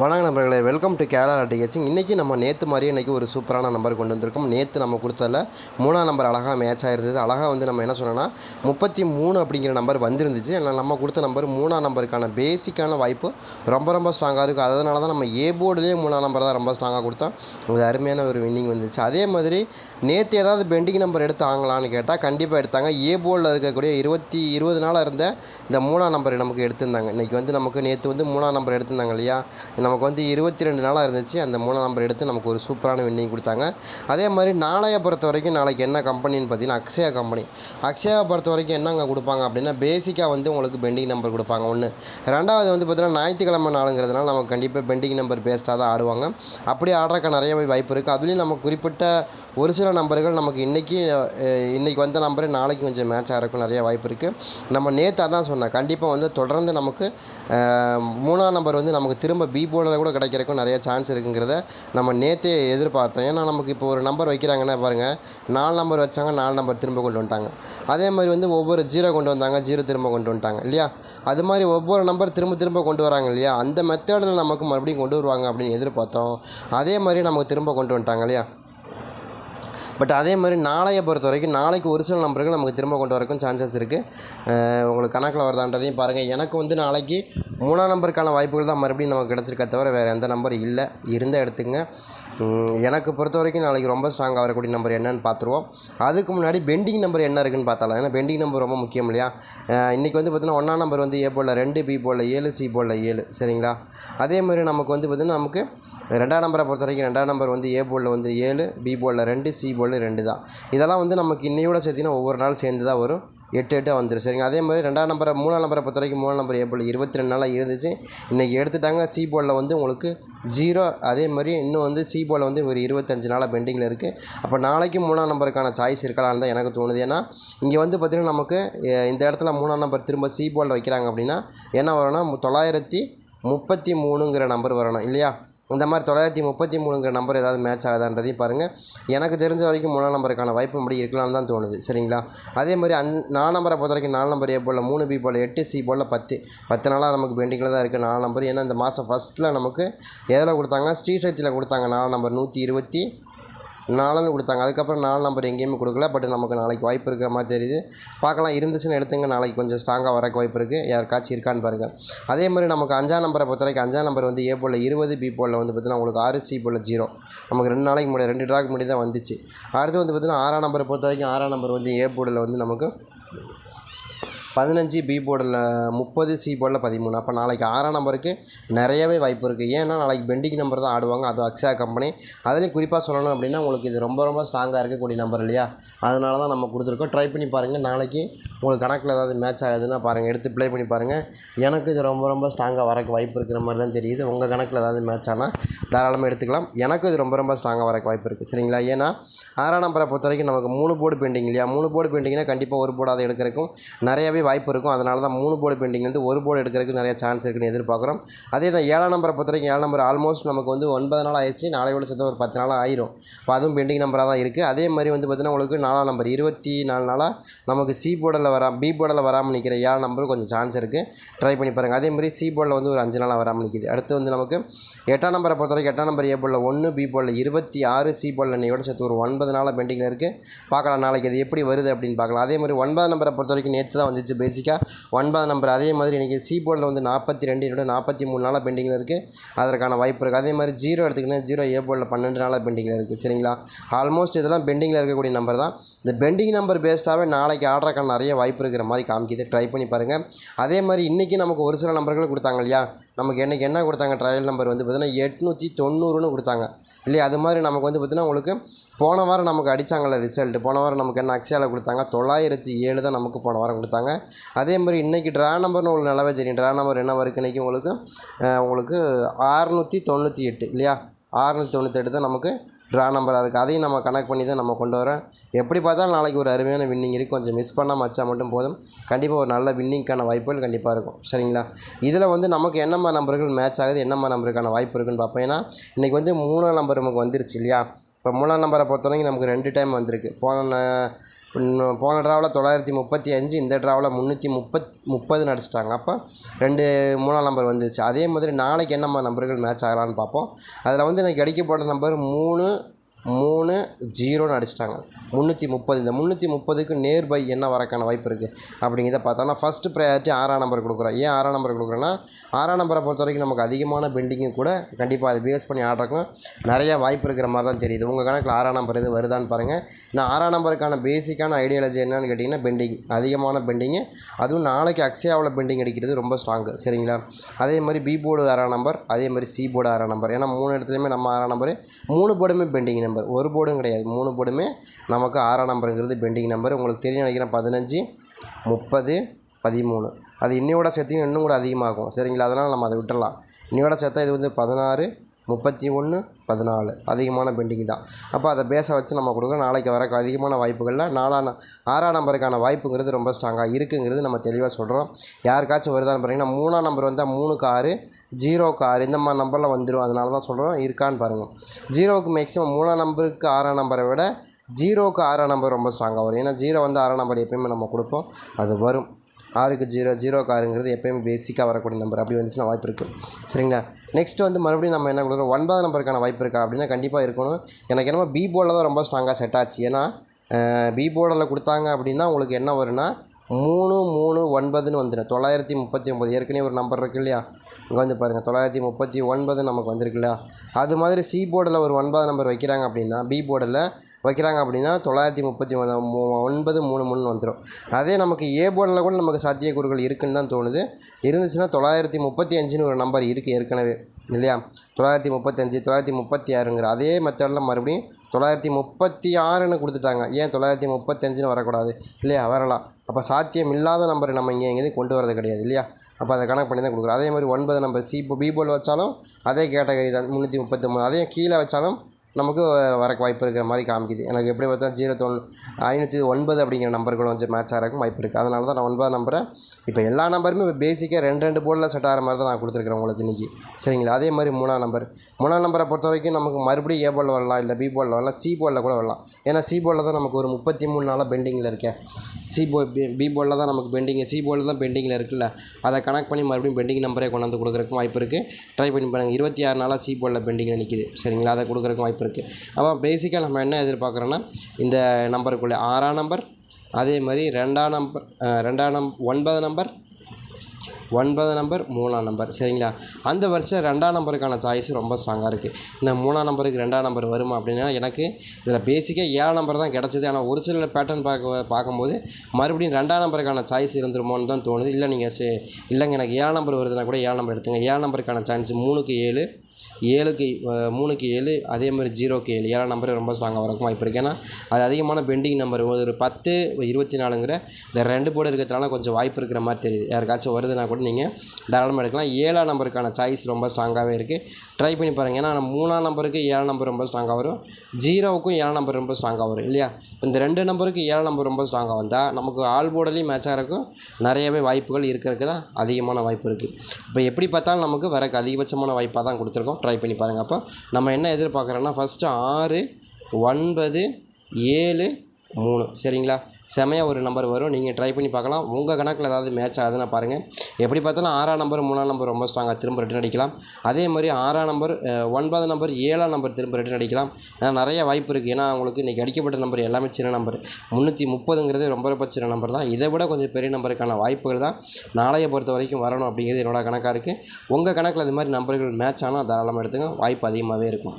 வணக்க நண்பர்களே welcome to Kerala டிகேசிங் இன்றைக்கி நம்ம நேற்று மாதிரியே இன்றைக்கி ஒரு சூப்பரான நம்பர் கொண்டு வந்திருக்கோம். நேற்று நம்ம கொடுத்ததில் மூணாம் நம்பர் அழகாக மேட்ச் ஆகிருந்தது அழகாக வந்து நம்ம என்ன சொன்னோன்னா முப்பத்தி மூணு அப்படிங்கிற நம்பர் வந்திருந்துச்சு. ஆனால் நம்ம கொடுத்த நம்பர் மூணாம் நம்பருக்கான பேசிக்கான வாய்ப்பு ரொம்ப ரொம்ப ஸ்ட்ராங்காக இருக்கும் அதனால தான் நம்ம ஏ போர்டுலேயே மூணாம் நம்பர் தான் ரொம்ப ஸ்ட்ராங்காக கொடுத்தோம். அது அருமையான ஒரு வின்னிங் வந்துச்சு. அதே மாதிரி நேற்று ஏதாவது பெண்டிங் நம்பர் எடுத்தாங்களான்னு கேட்டால் கண்டிப்பாக எடுத்தாங்க. ஏ போர்டில் இருக்கக்கூடிய இருபத்தி இருபது நாளாக இருந்த இந்த மூணாம் நம்பர் நமக்கு எடுத்திருந்தாங்க. இன்றைக்கி வந்து நமக்கு நேற்று வந்து மூணாம் நம்பர் எடுத்திருந்தாங்க இல்லையா? நமக்கு வந்து இருபத்தி ரெண்டு நாளாக இருந்துச்சு. அந்த மூணாம் நம்பர் எடுத்து நமக்கு ஒரு சூப்பரான வின்னிங் கொடுத்தாங்க. அதே மாதிரி நாளைய பொறுத்த வரைக்கும் நாளைக்கு என்ன கம்பெனின்னு பார்த்தீங்கன்னா அக்ஷயா கம்பெனி அக்ஷயாவை பொறுத்த வரைக்கும் என்னங்க கொடுப்பாங்க அப்படின்னா பேசிக்காக வந்து உங்களுக்கு பெண்டிங் நம்பர் கொடுப்பாங்க. ஒன்று ரெண்டாவது வந்து பார்த்தீங்கன்னா ஞாயிற்றுக்கிழமை நாளுங்கிறதுனால நமக்கு கண்டிப்பாக பெண்டிங் நம்பர் பேஸ்டாக தான் ஆடுவாங்க. அப்படி ஆடுறக்க நிறையவே வாய்ப்பு இருக்குது அதுலேயும் நமக்கு குறிப்பிட்ட ஒரு சில நம்பர்கள் நமக்கு இன்றைக்கி இன்றைக்கி வந்த நம்பரு நாளைக்கு கொஞ்சம் மேட்ச் ஆகிறக்கும் நிறைய வாய்ப்பு இருக்குது நம்ம நேற்று அதான் சொன்னேன். கண்டிப்பாக வந்து தொடர்ந்து நமக்கு மூணாம் நம்பர் வந்து நமக்கு திரும்ப பி போர்டில் கூட கிடைக்கிறக்கும் நிறைய சான்ஸ் இருக்குங்கிறத நம்ம நேற்றே எதிர்பார்த்தோம். ஏன்னா நமக்கு இப்போ ஒரு நம்பர் வைக்கிறாங்கன்னா பாருங்கள் நாலு நம்பர் வச்சாங்க நாலு நம்பர் திரும்ப கொண்டு வந்துட்டாங்க. அதே மாதிரி வந்து ஒவ்வொரு ஜீரோ கொண்டு வந்தாங்க ஜீரோ திரும்ப கொண்டு வந்துட்டாங்க இல்லையா? அது மாதிரி ஒவ்வொரு நம்பர் திரும்ப திரும்ப கொண்டு வராங்க இல்லையா? அந்த மெத்தடில் நமக்கு மறுபடியும் கொண்டு வருவாங்க அப்படின்னு எதிர்பார்த்தோம். அதே மாதிரி நமக்கு திரும்ப கொண்டு வந்துட்டாங்க இல்லையா? பட் அதே மாதிரி நாளைய பொறுத்த வரைக்கும் நாளைக்கு ஒரு சில நம்பருக்கு நமக்கு திரும்ப கொண்டு வரக்கும் சான்சஸ் இருக்குது உங்களுக்கு கணக்கில் வருதான்றதையும் பாருங்கள் எனக்கு வந்து நாளைக்கு மூணாம் நம்பருக்கான வாய்ப்புகள் தான் மறுபடியும் நமக்கு கிடச்சிருக்க தவிர வேறு எந்த நம்பர் இல்லை. இருந்தால் எடுத்துங்க எனக்கு பொறுத்த வரைக்கும் நாளைக்கு ரொம்ப ஸ்ட்ராங்காக வரக்கூடிய நம்பர் என்னன்னு பார்த்துருவோம். அதுக்கு முன்னாடி பெண்டிங் நம்பர் என்ன இருக்குன்னு பார்த்தாலாம் ஏன்னா பெண்டிங் நம்பர் ரொம்ப முக்கியம் இல்லையா? இன்றைக்கி வந்து பார்த்தீங்கன்னா ஒன்றாம் நம்பர் வந்து ஏ போல் ரெண்டு பி போல் ஏழு சி போல் ஏழு. சரிங்களா? அதே மாதிரி நமக்கு வந்து பார்த்திங்கன்னா நமக்கு ரெண்டாம் நம்பரை பொறுத்த வரைக்கும் ரெண்டாம் நம்பர் வந்து ஏ போர்டில் வந்து ஏழு பி போர்டில் ரெண்டு சி போர்டில் ரெண்டு தான். இதெல்லாம் வந்து நமக்கு இன்னையோட சேர்த்திங்கன்னா ஒவ்வொரு நாள் சேர்ந்து தான் வரும். எட்டு எட்டு வந்துடும் சரிங்க? அதே மாதிரி ரெண்டாம் நம்பரை மூணாம் நம்பரை பொறுத்த வரைக்கும் மூணாம் நம்பர் ஏ போர்டில் இருபத்தி ரெண்டு நாளாக இருந்துச்சு. இன்றைக்கி எடுத்துட்டாங்க சி போர்டில் வந்து உங்களுக்கு ஜீரோ அதே மாதிரி இன்னும் வந்து சி போர்டில் வந்து ஒரு இருபத்தஞ்சு நாளாக பெண்டிங்கில் இருக்குது அப்போ நாளைக்கு மூணாம் நம்பருக்கான சாய்ஸ் இருக்கலாம்னு தான் எனக்கு தோணுது. ஏன்னா இங்கே வந்து பார்த்திங்கன்னா நமக்கு இந்த இடத்துல மூணாம் நம்பர் திரும்ப சி போர்டில் வைக்கிறாங்க அப்படின்னா என்ன வரும்னா தொள்ளாயிரத்தி முப்பத்தி மூணுங்கிற நம்பர் வரணும் இல்லையா? இந்த மாதிரி தொள்ளாயிரத்தி முப்பத்தி மூணுங்கிற நம்பர் ஏதாவது மேட்ச் ஆகுதான்றதையும் பாருங்கள் எனக்கு தெரிஞ்ச வரைக்கும் மூணாம் நம்பருக்கான வாய்ப்பு முடி இருக்கலாம்னு தான் தோணுது. சரிங்களா? அதே மாதிரி அந் நாலு நம்பரை பொறுத்த வரைக்கும் நாலு நம்பர் ஏ போல் மூணு பி போல் எட்டு சி போல் பத்து. பத்து நாளாக நமக்கு பெண்டிங்கில் தான் இருக்குது நாலு நம்பர் ஏன்னா இந்த மாதம் ஃபஸ்ட்டில் நமக்கு எதில் கொடுத்தாங்க? ஸ்ரீசக்தியில் கொடுத்தாங்க நாலு நம்பர் நூற்றி இருபத்தி நாலுன்னு கொடுத்தாங்க. அதுக்கப்புறம் நாலு நம்பர் எங்கேயுமே கொடுக்கல. பட் நமக்கு நாளைக்கு வாய்ப்பு இருக்கிற மாதிரி தெரியுது. பார்க்கலாம். இருந்துச்சுன்னு எடுத்துங்க. நாளைக்கு கொஞ்சம் ஸ்ட்ராங்காக வரக்கு வாய்ப்பு இருக்குது யாருக்காச்சும் இருக்கான்னு பாருங்கள் அதே மாதிரி நமக்கு அஞ்சாம் நம்பரை பொறுத்த வரைக்கும் அஞ்சாம் நம்பர் வந்து ஏ போல் இருபது பி போலில் வந்து பார்த்தீங்கன்னா உங்களுக்கு ஆறு சி போல் ஜீரோ நமக்கு ரெண்டு நாளைக்கு முன்னாடி ரெண்டு ட்ராக்கு முன்னாடி தான் வந்துச்சு. அடுத்து வந்து பார்த்தீங்கன்னா ஆறாம் நம்பரை பொறுத்த வரைக்கும் ஆறாம் நம்பர் வந்து ஏ போர்டில் வந்து நமக்கு பதினஞ்சு பி போர்டில் முப்பது சி போர்டில் பதிமூணு. அப்போ நாளைக்கு ஆறாம் நம்பருக்கு நிறையவே வாய்ப்பு இருக்குது. ஏன்னா நாளைக்கு பெண்டிங் நம்பர் தான் ஆடுவாங்க. அது அக்ஸா கம்பெனி. அதுலேயும் குறிப்பாக சொல்லணும் அப்படின்னா உங்களுக்கு இது ரொம்ப ரொம்ப ஸ்ட்ராங்காக இருக்கக்கூடிய நம்பர் இல்லையா? அதனால தான் நம்ம கொடுத்துருக்கோம். ட்ரை பண்ணி பாருங்கள் நாளைக்கு உங்களுக்கு கணக்கில் ஏதாவது மேட்ச் ஆகுதுன்னா பாருங்கள் எடுத்து ப்ளே பண்ணி பாருங்கள் எனக்கு இது ரொம்ப ரொம்ப ஸ்ட்ராங்காக வரக்கு வாய்ப்பு இருக்கிற மாதிரி தான் தெரியுது. உங்கள் கணக்கில் ஏதாவது மேட்ச் ஆனால் தாராளமாக எடுத்துக்கலாம். எனக்கு இது ரொம்ப ரொம்ப ஸ்ட்ராங்காக வரக்கு வாய்ப்பு இருக்குது. சரிங்களா? ஏன்னா ஆறாம் நம்பரை பொறுத்த வரைக்கும் நமக்கு மூணு போர்டு பெண்டிங் இல்லையா? மூணு போர்டு பெண்டிங்னா கண்டிப்பாக ஒரு போர்டாக எடுக்கிறக்கும் நிறையவே வாய்ப்பு இருக்கும். அதனால தான் மூணு போர்டு பெயிண்டிங்லேருந்து ஒரு போர்டு எடுக்கிறதுக்கு நிறைய சான்ஸ் இருக்குன்னு எதிர்பார்க்குறோம். அதே தான் ஏழாம் நம்பரை பொறுத்த வரைக்கும் ஏழாம் நம்பர் ஆல்மோஸ்ட் நமக்கு வந்து ஒன்பது நாள் ஆயிடுச்சு. நாளையோட சேர்த்து ஒரு பத்து நாள் ஆயிரும். இப்போ அதுவும் பெண்டிங் நம்பராக தான் இருக்குது அதே மாதிரி வந்து பார்த்தீங்கன்னா உங்களுக்கு நாலாம் நம்பர் இருபத்தி நாலு நாளாக நமக்கு சி போர்டில் வரா பி போர்டில் வராமல் நிற்கிற ஏழாம் நம்பருக்கு கொஞ்சம் சான்ஸ் இருக்குது ட்ரை பண்ணி பாருங்கள் அதே மாதிரி சி போர்டில் வந்து ஒரு அஞ்சு நாளாக வராமல் நிற்கிது அடுத்து வந்து நமக்கு எட்டாம் நம்பரை பொறுத்த வரைக்கும் எட்டாம் நம்பர் ஏ போர்டில் ஒன்று பி போர்டில் இருபத்தி ஆறு சி போர்டில் இன்னையோட சேர்த்து ஒரு ஒன்பது நாளாக பெண்டிங்கில் இருக்குது பார்க்கலாம் நாளைக்கு அது எப்படி வருது அப்படின்னு பார்க்கலாம். அதே மாதிரி ஒன்பதாம் நம்பரை பொறுத்த வரைக்கும் நேற்று தான் வந்துச்சு பேசிக்காக ஒன்பது நம்பர் அதே மாதிரி இன்றைக்கி சி போர்டில் வந்து நாற்பத்தி ரெண்டு என்னோட நாற்பத்தி மூணு நாளாக பெண்டிங்கில் இருக்குது அதற்கான வாய்ப்பு இருக்குது அதே மாதிரி ஜீரோ எடுத்துக்கினா ஜீரோ ஏ போர்டில் பன்னெண்டு நாளாக பெண்டிங்கில் இருக்குது சரிங்களா? ஆல்மோஸ்ட் இதெல்லாம் பெண்டிங்கில் இருக்கக்கூடிய நம்பர் தான். இந்த பெண்டிங் நம்பர் பேஸ்டாகவே நாளைக்கு ஆர்டருக்கான நிறைய வாய்ப்பு இருக்கிற மாதிரி காமிக்குது. ட்ரை பண்ணி பாருங்கள் அதே மாதிரி இன்றைக்கி நமக்கு ஒரு சில நம்பர்கள் கொடுத்தாங்க இல்லையா? நமக்கு என்றைக்கு என்ன கொடுத்தாங்க? ட்ரையல் நம்பர் வந்து பார்த்திங்கன்னா எட்நூற்றி தொண்ணூறுன்னு கொடுத்தாங்க. இல்லையா? அது மாதிரி நமக்கு வந்து பார்த்திங்கன்னா உங்களுக்கு போன வாரம் நமக்கு அடித்தாங்கல்ல ரிசல்ட்டு போன வாரம் நமக்கு என்ன அக்ஷயாவில் கொடுத்தாங்க? தொள்ளாயிரத்தி ஏழு தான் நமக்கு போன வாரம் கொடுத்தாங்க. அதே மாதிரி இன்றைக்கி ட்ரா நம்பர்னு உங்களுக்கு நல்லாவே தெரியும். ட்ரா நம்பர் என்ன வரைக்கும் இன்றைக்கி உங்களுக்கு உங்களுக்கு ஆறுநூற்றி தொண்ணூற்றி எட்டு இல்லையா? ஆறுநூற்றி தொண்ணூற்றி எட்டு தான் நமக்கு ட்ரா நம்பர் அதுக்கு அதையும் நம்ம கனெக்ட் பண்ணி தான் நம்ம கொண்டு வரோம் எப்படி பார்த்தாலும் நாளைக்கு ஒரு அருமையான வின்னிங் இருக்குது கொஞ்சம் மிஸ் பண்ணாமல் வச்சா மட்டும் போதும். கண்டிப்பாக ஒரு நல்ல வின்னிங்க்கான வாய்ப்புகள் கண்டிப்பாக இருக்கும். சரிங்களா? இதில் வந்து நமக்கு என்னம்மா நம்பர்கள் மேட்ச் ஆகுது? என்னம்மா நம்பருக்கான வாய்ப்பு இருக்குன்னு பார்ப்போம். ஏன்னா இன்றைக்கி வந்து மூணாம் நம்பர் நமக்கு வந்துருச்சு இல்லையா? இப்போ மூணாம் நம்பரை பொறுத்தவரைக்கும் நமக்கு ரெண்டு டைம் வந்திருக்கு. போன போன ட்ராவில் தொள்ளாயிரத்தி முப்பத்தி அஞ்சு இந்த ட்ராவில் முந்நூற்றி முப்பத் முப்பது நடிச்சிட்டாங்க. அப்போ ரெண்டு மூணாம் நம்பர் வந்துச்சு. அதே மாதிரி நாளைக்கு என்னம்மா நம்பர்கள் மேட்ச் ஆகலான்னு பார்ப்போம். அதில் வந்து எனக்கு கிடைக்கப்பட்ட நம்பர் மூணு மூணு ஜீரோன்னு அடிச்சிட்டாங்க. முந்நூற்றி முப்பது. இந்த முந்நூற்றி முப்பதுக்கு நேர் பை என்ன வரக்கான வாய்ப்பு இருக்குது அப்படிங்கிறத பார்த்தோம்னா ஃபஸ்ட்டு ப்ரையாரிட்டி ஆறாம் நம்பர் கொடுக்குறோம். ஏன் ஆறாம் நம்பர் கொடுக்குறோன்னா ஆறாம் நம்பரை பொறுத்த வரைக்கும் நமக்கு அதிகமான பெண்டிங்கும் கூட கண்டிப்பாக அதை பேஸ் பண்ணி ஆடுறக்கும் நிறையா வாய்ப்பு இருக்கிற மாதிரி தான் தெரியுது. உங்கள் கணக்கில் ஆறாம் நம்பர் எது வருதான்னு பாருங்கள் நான் ஆறாம் நம்பருக்கான பேசிக்கான ஐடியாலஜி என்னன்னு கேட்டிங்கன்னா பெண்டிங் அதிகமான பெண்டிங்கு அதுவும் நாளைக்கு அக்ஷயாவில் பெண்டிங் அடிக்கிறது ரொம்ப ஸ்ட்ராங்கு சரிங்களா? அதே மாதிரி பி போர்டு ஆறாம் நம்பர் அதே மாதிரி சி போர்டு ஆறாம் நம்பர் ஏன்னா மூணு இடத்துலையுமே நம்ம ஆறாம் நம்பர் மூணு போர்டுமே பெண்டிங் நம்பர் ஒரு போர்டும் கிடையாது. மூணு போர்டுமே நமக்கு ஆறாம் நம்பருங்கிறது பெண்டிங் நம்பர் உங்களுக்கு தெரியும் நினைக்கிறேன் பதினஞ்சு முப்பது பதிமூணு. அது இன்னையோட சேர்த்திங்கன்னா இன்னும் கூட அதிகமாகும். சரிங்களா? அதனால் நம்ம அதை விட்டுடலாம் இன்னையோட சேர்த்தா இது வந்து பதினாறு முப்பத்தி ஒன்று பதினாலு. அதிகமான பெண்டிங் தான். அப்போ அதை பேச வச்சு நம்ம கொடுக்குறோம் நாளைக்கு வர அதிகமான வாய்ப்புகளில் நாலாம் ஆறாம் நம்பருக்கான வாய்ப்புங்கிறது ரொம்ப ஸ்ட்ராங்காக இருக்குங்கிறது நம்ம தெளிவாக சொல்கிறோம் யாருக்காச்சும் வருதான்னு பார்த்தீங்கன்னா மூணாம் நம்பர் வந்தால் மூணுக்கு ஆறு ஜீரோ கார் இந்த மாதிரி நம்பரில் வந்துடும் அதனால தான் சொல்கிறோம் இருக்கான்னு பாருங்கள் ஜீரோவுக்கு மேக்ஸிமம் மூணாம் நம்பருக்கு ஆறாம் நம்பரை விட ஜீரோவுக்கு ஆறாம் நம்பர் ரொம்ப ஸ்ட்ராங்காக வரும். ஏன்னா ஜீரோ வந்து ஆறாம் நம்பர் எப்பயுமே நம்ம கொடுப்போம். அது வரும். ஆறுக்கு ஜீரோ ஜீரோ காருங்கிறது எப்பயுமே பேசிக்காக வரக்கூடிய நம்பர். அப்படி வந்துச்சுன்னா வாய்ப்பு இருக்குது சரிங்களா? நெக்ஸ்ட் வந்து மறுபடியும் நம்ம என்ன கொடுக்குறோம் ஒன்பது நம்பருக்கான வாய்ப்பு இருக்கா? அப்படின்னா கண்டிப்பாக இருக்கணும். எனக்கு என்னமோ பி போர்டில் தான் ரொம்ப ஸ்ட்ராங்காக செட் ஆச்சு. ஏன்னா பி போர்டில் கொடுத்தாங்க அப்படின்னா உங்களுக்கு என்ன வரும்னா மூணு மூணு ஒன்பதுன்னு வந்துடும் தொள்ளாயிரத்தி முப்பத்தி ஒம்பது ஏற்கனவே ஒரு நம்பர் இருக்கு இல்லையா? இங்கே வந்து பாருங்கள் தொள்ளாயிரத்தி முப்பத்தி ஒன்பது நமக்கு வந்திருக்கு இல்லையா? அது மாதிரி சி போர்டில் ஒரு ஒன்பது நம்பர் வைக்கிறாங்க அப்படின்னா பி போர்டில் வைக்கிறாங்க அப்படின்னா தொள்ளாயிரத்தி முப்பத்தி ஒன்பது ஒன்பது மூணு மூணுன்னு வந்துடும் அதே நமக்கு ஏ போர்டில் கூட நமக்கு சாத்தியக்கூறுகள் இருக்குன்னு தான் தோணுது. இருந்துச்சுன்னா தொள்ளாயிரத்தி முப்பத்தி அஞ்சுன்னு ஒரு நம்பர் இருக்குது ஏற்கனவே. இல்லையா? தொள்ளாயிரத்தி முப்பத்தஞ்சு தொள்ளாயிரத்தி முப்பத்தி ஆறுங்கிற அதே மெத்தடில் மறுபடியும் தொள்ளாயிரத்தி முப்பத்தி ஆறுன்னு கொடுத்துட்டாங்க. ஏன் தொள்ளாயிரத்தி முப்பத்தஞ்சுன்னு வரக்கூடாது? இல்லையா? வரலாம். அப்போ சாத்தியம் இல்லாத நம்பர் நம்ம இங்கே எங்கேயும் கொண்டு வரது கிடையாது இல்லையா? அப்போ அதை கணக்கு பண்ணி தான் கொடுக்குறோம். அதே மாதிரி ஒன்பது நம்பர் சி இப்போ பி போல் வச்சாலும் அதே கேட்டகரி தான். முந்நூற்றி முப்பத்தொம்பது அதே கீழே வச்சாலும் நமக்கு வரக்கு வாய்ப்பு இருக்கிற மாதிரி காமிக்குது. எனக்கு எப்படி பார்த்தா ஜீரோ தொன் ஐநூற்றி ஒன்பது அப்படிங்கிற நம்பர்கள் கொஞ்சம் மேட்ச் ஆகிறக்கும் வாய்ப்பு இருக்குது அதனால தான் நான் ஒன்பது நம்பரை இப்போ எல்லா நம்பருமே பேசிக்காக ரெண்டு ரெண்டு போர்டில் செட் ஆகிற மாதிரி தான் நான் கொடுத்துருக்குறேன் உங்களுக்கு இன்றைக்கி சரிங்களா? அதே மாதிரி மூணாம் நம்பர் மூணாம் நம்பரை பொறுத்த வரைக்கும் நமக்கு மறுபடியும் ஏ போர்டில் வரலாம் இல்லை பி போர்டில் வரலாம் சி போர்டில் கூட வரலாம். ஏன்னா சி போர்டில் தான் நமக்கு ஒரு முப்பத்தி மூணு நாளாக பெண்டிங்கில் இருக்கேன். சி போ பி போர்டில் தான் நமக்கு பெண்டிங் சி போர்டில் தான் பெண்டிங்கில் இருக்குல்ல. அதை கனெக்ட் பண்ணி மறுபடியும் பெண்டிங் நம்பரே கொண்டாந்து கொடுக்குறக்கும் வாய்ப்பு இருக்குது ட்ரை பண்ணி பாருங்கள் இருபத்தி ஆறு நாளாக சி போர்டில் பெண்டிங்கில் நிற்கிது சரிங்களா? அதை கொடுக்குறக்கும் வாய்ப்பு இருக்குது அப்போ பேசிக்காக நம்ம என்ன எதிர்பார்க்குறோன்னா இந்த நம்பருக்குள்ளே ஆறாம் நம்பர் அதே மாதிரி ரெண்டாம் நம்பர் ரெண்டாம் நம் ஒன்பது நம்பர் ஒன்பது நம்பர் மூணாம் நம்பர். சரிங்களா? அந்த வருஷம் ரெண்டாம் நம்பருக்கான சாய்ஸ் ரொம்ப ஸ்ட்ராங்காக இருக்குது இந்த மூணாம் நம்பருக்கு ரெண்டாம் நம்பர் வருமா அப்படின்னா எனக்கு இதில் பேசிக்காக ஏழாம் நம்பர் தான் கிடச்சிது. ஆனால் ஒரு சில பேட்டர்ன் பார்க்க பார்க்கும்போது மறுபடியும் ரெண்டாம் நம்பருக்கான சாய்ஸ் இருந்துருமோன்னு தான் தோணுது. இல்லை நீங்கள் சே இல்லைங்க எனக்கு ஏழாம் நம்பர் வருதுன்னா கூட ஏழாம் நம்பர் எடுத்துங்க. ஏழாம் நம்பருக்கான சான்ஸ் மூணுக்கு ஏழு ஏழுக்கு மூணுக்கு ஏழு அதே மாதிரி ஜீரோக்கு ஏழு. ஏழாம் நம்பர் ரொம்ப ஸ்ட்ராங்காக வரக்கும் வாய்ப்பு இருக்குது ஏன்னா அது அதிகமான பெண்டிங் நம்பர் ஒரு பத்து இருபத்தி நாலுங்கிற இந்த ரெண்டு போர்டு இருக்கிறதுனால கொஞ்சம் வாய்ப்பு இருக்கிற மாதிரி தெரியுது. யாருக்காச்சும் வருதுன்னா கூட நீங்கள் தாராளமாக எடுக்கலாம். ஏழாம் நம்பருக்கான சாய்ஸ் ரொம்ப ஸ்ட்ராங்காகவே இருக்குது ட்ரை பண்ணி பாருங்கள் ஏன்னா மூணாம் நம்பருக்கு ஏழாம் நம்பர் ரொம்ப ஸ்ட்ராங்காக வரும். ஜீரோவுக்கும் ஏழாம் நம்பர் ரொம்ப ஸ்ட்ராங்காக வரும் இல்லையா? இந்த ரெண்டு நம்பருக்கு ஏழாம் நம்பர் ரொம்ப ஸ்ட்ராங்காக வந்தால் நமக்கு ஆல் போர்டுலேயும் மேட்ச் ஆகிறதுக்கும் நிறையவே வாய்ப்புகள் இருக்கிறதுக்கு தான் அதிகமான வாய்ப்பு இருக்குது இப்போ எப்படி பார்த்தாலும் நமக்கு வரக்கு அதிகபட்சமான வாய்ப்பாக தான் இருக்கும். ட்ரை பண்ணி பாருங்கள் அப்போ நம்ம என்ன எதிர்பார்க்குறோன்னா ஃபஸ்ட்டு ஆறு ஒன்பது ஏழு மூணு. சரிங்களா? செமையாக ஒரு நம்பர் வரும். நீங்கள் ட்ரை பண்ணி பார்க்கலாம். உங்கள் கணக்கில் ஏதாவது மேட்ச் ஆகுதுன்னா பாருங்கள் எப்படி பார்த்தாலும் ஆறாம் நம்பர் மூணாம் நம்பர் ரொம்ப ஸ்ட்ராங்காக திரும்ப ரிட்டன் அடிக்கலாம். அதே மாதிரி ஆறாம் நம்பர் ஒன்பதாம் ஒன்பது நம்பர் ஏழாம் நம்பர் திரும்ப ரிட்டன் அடிக்கலாம். ஏன்னா நிறைய வாய்ப்பு இருக்குது ஏன்னா உங்களுக்கு இன்றைக்கி அடிக்கப்பட்ட நம்பர் எல்லாமே சின்ன நம்பர் முந்நூற்றி முப்பதுங்கிறது ரொம்ப ரொம்ப சின்ன நம்பர் தான். இதை விட கொஞ்சம் பெரிய நம்பருக்கான வாய்ப்புகள் தான் நாளைய பொறுத்த வரைக்கும் வரணும் அப்படிங்கிறது என்னோட கணக்காக இருக்குது உங்கள் கணக்கில் இது மாதிரி நம்பர்கள் மேட்ச் ஆனால் தாராளமாக எடுத்துங்க. வாய்ப்பு அதிகமாகவே இருக்கும்.